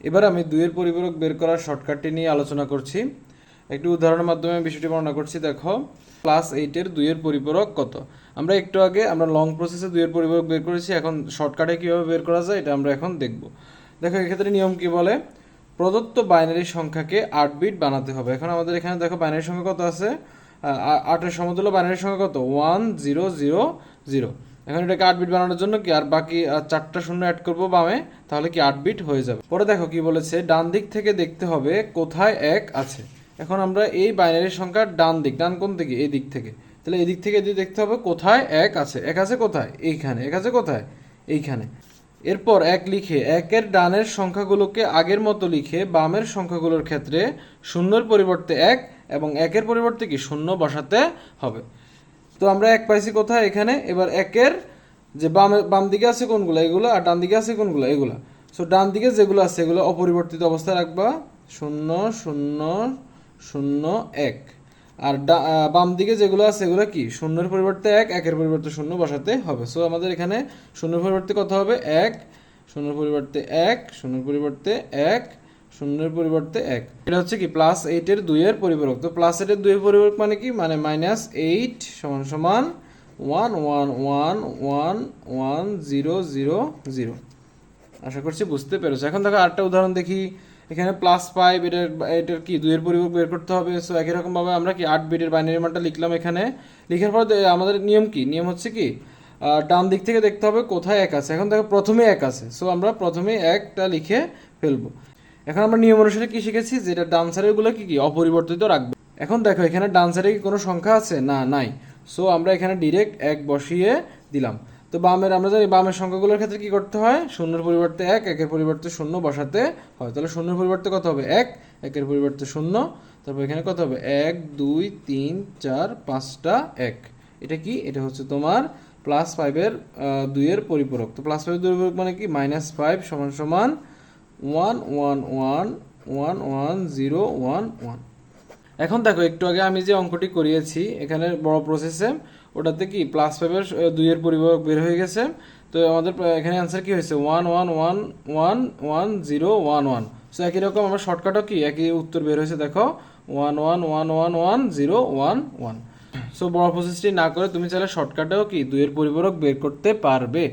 এবার আমি দুইয়ের পরিপূরক বের করার শর্টকাটটি নিয়ে আলোচনা করছি। একটি উদাহরণের মাধ্যমে বিষয়টি বর্ণনা করছি, দেখো। ক্লাস এইটের দুইয়ের পরিপূরক কত? আমরা একটু আগে আমরা লং প্রসেসে দুইয়ের পরিপূরক বের করেছি, এখন শর্টকাটে কীভাবে বের করা যায় এটা আমরা এখন দেখব। দেখো, এক্ষেত্রে নিয়ম কি বলে? প্রদত্ত বাইনারি সংখ্যাকে আট বিট বানাতে হবে। এখন আমাদের এখানে দেখো বাইনারি সংখ্যা কত আছে? আটের সমতুল্য বাইনারি সংখ্যা কত? ওয়ান জিরো জিরো জিরো এখন এটাকে আট বিট বানানোর জন্য কি? আর বাকি চারটা শূন্য অ্যাড করব বামে, তাহলে কি আট বিট হয়ে যাবে? পরে দেখো কি বলেছে, ডান দিক থেকে দেখতে হবে কোথায় এক আছে। এখন আমরা এই বাইনারি সংখ্যার ডান দিক, ডান কোন দিকে? এই দিক থেকে। তাহলে এই দিক থেকে এদিকে দেখতে হবে কোথায় এক আছে? এক আছে কোথায়? এইখানে। এক আছে কোথায়? এইখানে। এরপর এক লিখে, একের ডানের সংখ্যাগুলোকে আগের মতো লিখে বামের সংখ্যাগুলোর ক্ষেত্রে শূন্যর পরিবর্তে এক এবং একের পরিবর্তে কি? শূন্য বসাতে হবে। তো আমরা এক পাইছি কোথায়? এখানে। এবার একের যে বামে বাম দিকে আছে কোনগুলো? এগুলো আর ডান দিকে আছে কোনগুলো? এগুলো। সো ডান দিকে যেগুলো আছে, এগুলো অপরিবর্তিত অবস্থায় রাখবা। শূন্য শূন্য শূন্য, এক। আর বাম দিকে যেগুলো আছে, এগুলো কি? শূন্যের পরিবর্তে এক, একের পরিবর্তে শূন্য বসাতে হবে। সো আমাদের এখানে শূন্যের পরিবর্তে কত হবে? এক। শূন্যের পরিবর্তে এক, শূন্যের পরিবর্তে এক শূন্যের পরিবর্তে এক। এটা হচ্ছে কি প্লাস এইটের দুইয়ের পরিপূরক। তো প্লাস এইটের দুইয়ের পরিপূরক মানে কি? মানে মাইনাস এইট সমান সমান one one one one one zero zero zero আশা করছি বুঝতে পেরেছ। এখন দেখো আরেকটা উদাহরণ দেখি। এখানে প্লাস ফাইভ এটার এটার কি দুইয়ের পরিপূরক বের করতে হবে? সো একই রকমভাবে আমরা কি আট বিটের বাইনারি মানটা লিখলাম এখানে। লিখার পর আমাদের নিয়ম কি? নিয়ম হচ্ছে কি ডান দিক থেকে দেখতে হবে কোথায় এক আছে। এখন দেখো প্রথমে এক আছে। সো আমরা প্রথমে একটা লিখে ফেলব। এখন আমরা নিয়ম অনুসারে কি শিখেছি? যে এটা ডান সাইডেরগুলো কি কি? অপরিবর্তিত রাখবে। এখন দেখো, এখানে ডান সাইডে কি কোনো সংখ্যা আছে? না, নাই। সো আমরা এখানে ডিরেক্ট এক বসিয়ে দিলাম। তো বামের, আমরা জানি বামের সংখ্যাগুলোর ক্ষেত্রে কি করতে হয়? শূন্যের পরিবর্তে এক, একের পরিবর্তে শূন্য বসাতে হয়। তাহলে শূন্যের পরিবর্তে কত হবে? এক, একের পরিবর্তে শূন্য। তারপর এখানে কত হবে? এক, দুই, তিন, চার, পাঁচটা, এক। এটা কি? এটা হচ্ছে তোমার প্লাস ফাইভের দুইয়ের পরিপূরক। তো প্লাস ফাইভের পরিপূরক মানে কি? মাইনাস ফাইভ সমান সমান one one one one one zero one one এখন দেখো একটু আগে আমি যে অঙ্কটি করিয়েছি এখানে বড় প্রসেসে ওটাতে কি প্লাস ফাইভের দুইয়ের পরিপূরক বের হয়ে গেছে তো আমাদের এখানে অ্যান্সার কি হয়েছে one one one one one zero one one so একই রকম আমার শর্টকাটও কি একই উত্তর বের হয়েছে দেখো one one one one one zero one one so বড় প্রসেসটি না করে তুমি চাইলে শর্টকাটেও কি দুইয়ের পরিপূরক বের করতে পারবে